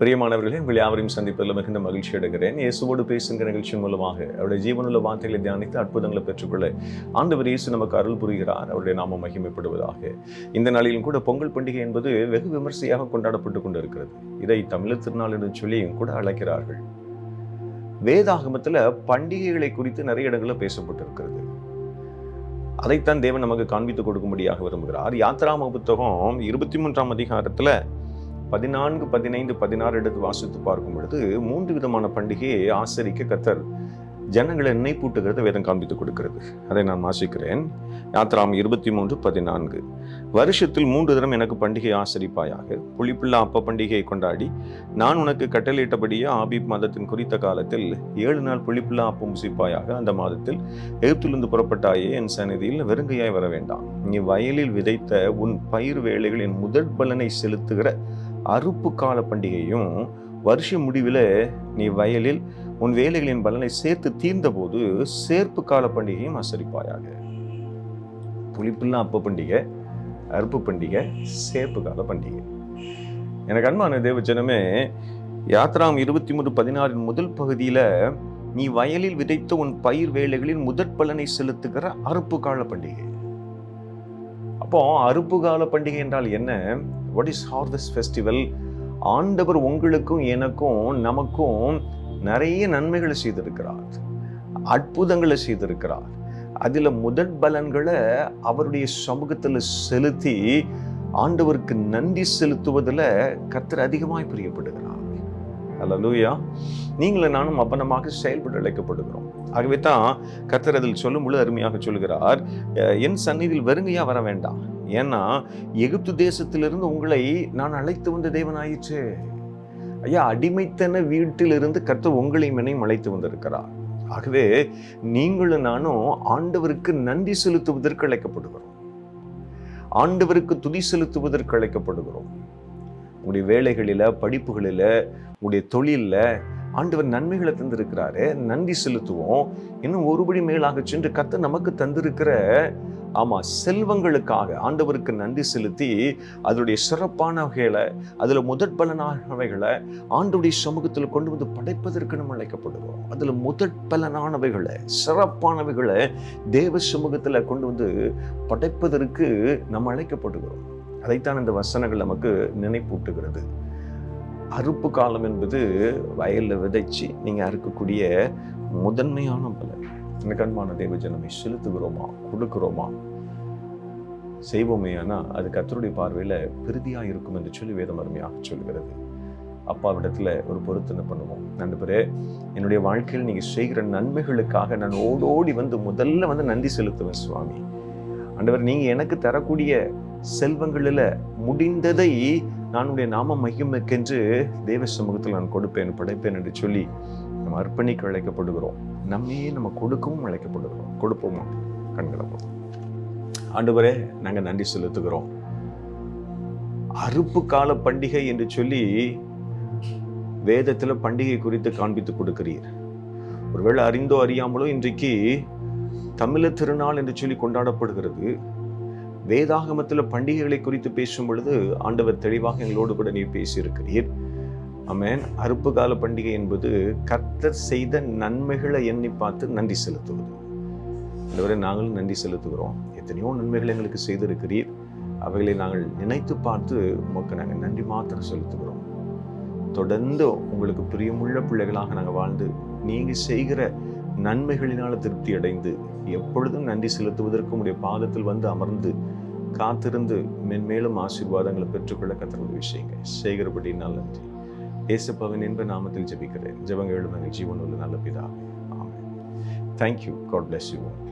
பிரியமானவர்களே உங்கள் யாவரையும் சந்திப்பதில் மிகுந்த மகிழ்ச்சி அடைகிறேன். இயேசுவோடு பேசுகிற நிகழ்ச்சியின் மூலமாக அவருடைய ஜீவனுள்ள வார்த்தைகளை தியானித்து அற்புதங்களை பெற்றுக்கொள்ள ஆண்டவர் இயேசு நமக்கு அருள் புரிகிறார். அவருடைய நாமம் மகிமைப்படுவதாக. இந்த நாளிலும் கூட பொங்கல் பண்டிகை என்பது வெகு விமர்சையாக கொண்டாடப்பட்டு கொண்டிருக்கிறது. இதை தமிழர் திருநாள் என்று சொல்லியும் கூட அழைக்கிறார்கள். வேதாகமத்தில் பண்டிகைகளை குறித்து நிறைய இடங்களில் பேசப்பட்டிருக்கிறது. அதைத்தான் தேவன் நமக்கு காண்பித்து கொடுக்கும்படியாக விரும்புகிறார். யாத்ராம புத்தகம் இருபத்தி மூன்றாம் அதிகாரத்துல பதினான்கு பதினைந்து பதினாறு எடுத்து வாசித்து பார்க்கும் பொழுது மூன்று விதமான பண்டிகையை ஆசரிக்க கத்தர் ஜனங்களை நினைப்பூட்டுகிறது வேதம் காண்பித்து கொடுக்கிறது. அதை நான் வாசிக்கிறேன். யாத்ராம் இருபத்தி மூன்று பதினான்கு. வருஷத்தில் மூன்று தினம் எனக்கு பண்டிகை ஆசரிப்பாயாக. புளிப்புள்ள அப்ப பண்டிகையை கொண்டாடி நான் உனக்கு கட்டளையிட்டபடியே ஆபிப் மாதத்தின் குறித்த காலத்தில் ஏழு நாள் புளிப்புள்ள அப்பம் முசிப்பாயாக அந்த மாதத்தில் எழுத்திலிருந்து புறப்பட்டாயே என் சந்நிதியில் வெறுங்கையாய் வர வேண்டாம் நீ வயலில் விதைத்த உன் பயிர் வேலைகளின் முதற் பலனை செலுத்துகிற அறுப்பு கால பண்டிகையும் வருஷ முடிவில் நீ வயலில் உன் வேலைகளின் பலனை சேர்த்து தீர்ந்தபோது சேர்ப்பு கால பண்டிகையும் ஆசரிப்பாயாக. புளிப்புலாம் அப்ப பண்டிகை அறுப்பு பண்டிகை சேர்ப்பு கால பண்டிகை. எனக்கு அன்பான தேவச்சனமே யாத்ராம் இருபத்தி மூணு பதினாறின் முதல் பகுதியில் நீ வயலில் விதைத்த உன் பயிர் வேலைகளின் முதற் பலனை செலுத்துகிற அறுப்பு கால பண்டிகை. அப்போ அறுப்பு கால பண்டிகை என்றால் என்ன? வாட் இஸ் ஹார்வெஸ்ட் ஃபெஸ்டிவல் ஆண்டவர் உங்களுக்கும் எனக்கும் நமக்கும் நிறைய நன்மைகளை செய்திருக்கிறார். அற்புதங்களை செய்திருக்கிறார். அதில் முதற் பலன்களை அவருடைய சமூகத்தில் செலுத்தி ஆண்டவருக்கு நன்றி செலுத்துவதில் கர்த்தர் அதிகமாய் பிரியப்படுகிறார். அல்லூயா நீங்களும் நானும் அப்பனமாக செயல்பட அழைக்கப்படுகிறோம். ஆகவே தான் கர்த்தர் அதில் சொல்லும் பொழுது அருமையாக சொல்கிறார் என் சந்நிதியில் வெறுங்கையாக வர வேண்டாம். ஏன்னா எகிப்து தேசத்திலிருந்து உங்களை நான் அழைத்து வந்த தேவன் ஆயிற்று ஐயா அடிமைத்தன வீட்டிலிருந்து கர்த்தர் உங்களையும் என்னையும் அழைத்து வந்திருக்கிறார். ஆகவே நீங்களும் நானும் ஆண்டவருக்கு நன்றி செலுத்துவதற்கு அழைக்கப்படுகிறோம். ஆண்டவருக்கு துதி செலுத்துவதற்கு அழைக்கப்படுகிறோம். உங்களுடைய வேலைகளில படிப்புகளில உங்களுடைய தொழில்ல ஆண்டவர் நன்மைகளை தந்திருக்கிறாரு. நன்றி செலுத்துவோம். இன்னும் ஒருபடி மேலாக சென்று கத்த நமக்கு தந்திருக்கிற ஆமா செல்வங்களுக்காக ஆண்டவருக்கு நன்றி செலுத்தி அதனுடைய சிறப்பான வகைகளை அதுல முதற் பலனானவைகளை ஆண்டுடைய சமூகத்தில் கொண்டு வந்து படைப்பதற்கு நம்ம அழைக்கப்படுகிறோம். அதுல முதற் பலனானவைகளை சிறப்பானவைகளை தேவ சமூகத்துல கொண்டு வந்து படைப்பதற்கு நம்ம அழைக்கப்படுகிறோம். அதைத்தான் இந்த வசனங்கள் நமக்கு நினைப்பூட்டுகிறது. அறுப்பு காலம் என்பது வயல்ல விதைச்சு நீங்க அறுக்கக்கூடிய முதன்மையான பலன். எனக்கு அன்பான தேவ ஜனமை செலுத்துகிறோமா கொடுக்கிறோமா? செய்வோமே ஆனால் அது கத்தருடைய பார்வையில் பிருதியாக இருக்கும் என்று சொல்லி வேதம் அருமையாக சொல்கிறது. அப்பாவிடத்தில் ஒரு பொருத்தனை பண்ணுவோம். நண்பரே என்னுடைய வாழ்க்கையில் நீங்கள் செய்கிற நன்மைகளுக்காக நான் ஓடோடி வந்து முதல்ல வந்து நன்றி செலுத்துவேன் சுவாமி. அண்டவர் நீங்கள் எனக்கு தரக்கூடிய செல்வங்களில் முடிந்ததை நான் உடைய நாம மகிமைக்கென்று தேவ சமூகத்தில் நான் கொடுப்பேன் படைப்பேன் என்று சொல்லி நம்ம அர்ப்பணிக்க அழைக்கப்படுகிறோம். நம்மையே நம்ம கொடுக்கவும் அழைக்கப்படுகிறோம். கொடுப்போமா? கண்களை ஆண்டவரே நாங்கள் நன்றி செலுத்துகிறோம். அறுப்பு கால பண்டிகை என்று சொல்லி வேதத்தில் பண்டிகை குறித்து காண்பித்து கொடுக்கிறீர். ஒருவேளை அறிந்தோ அறியாமலோ இன்றைக்கு தமிழர் திருநாள் என்று சொல்லி கொண்டாடப்படுகிறது. வேதாகமத்தில் பண்டிகைகளை குறித்து பேசும் பொழுது ஆண்டவர் தெளிவாக எங்களோடு கூட நீ பேசியிருக்கிறீர். அமேன் அறுப்பு கால பண்டிகை என்பது கர்த்தர் செய்த நன்மைகளை எண்ணி பார்த்து நன்றி செலுத்துவது. இதுவரை நாங்களும் நன்றி செலுத்துகிறோம். எத்தனையோ நன்மைகளை எங்களுக்கு செய்திருக்கிறீர். அவைகளை நாங்கள் நினைத்து பார்த்து உமக்கு நாங்கள் நன்றி மாத்திரம் செலுத்துகிறோம். தொடர்ந்து உங்களுக்கு பிரியமுள்ள பிள்ளைகளாக நாங்கள் வாழ்ந்து நீங்கள் செய்கிற நன்மைகளினால் திருப்தி அடைந்து எப்பொழுதும் நன்றி செலுத்துவதற்கு உடைய பாதத்தில் வந்து அமர்ந்து காத்திருந்து மென்மேலும் ஆசீர்வாதங்களை பெற்றுக்கொள்ள கத்திர விஷயங்க செய்கிறபடினால் நன்றி. ஏசப்பவன் என்ப நாமத்தில் ஜபிக்கிறேன். ஜெபங்களும் எங்கள் ஜீவன் உள்ள நல்ல பிதா. ஆமென். Thank you God bless you all.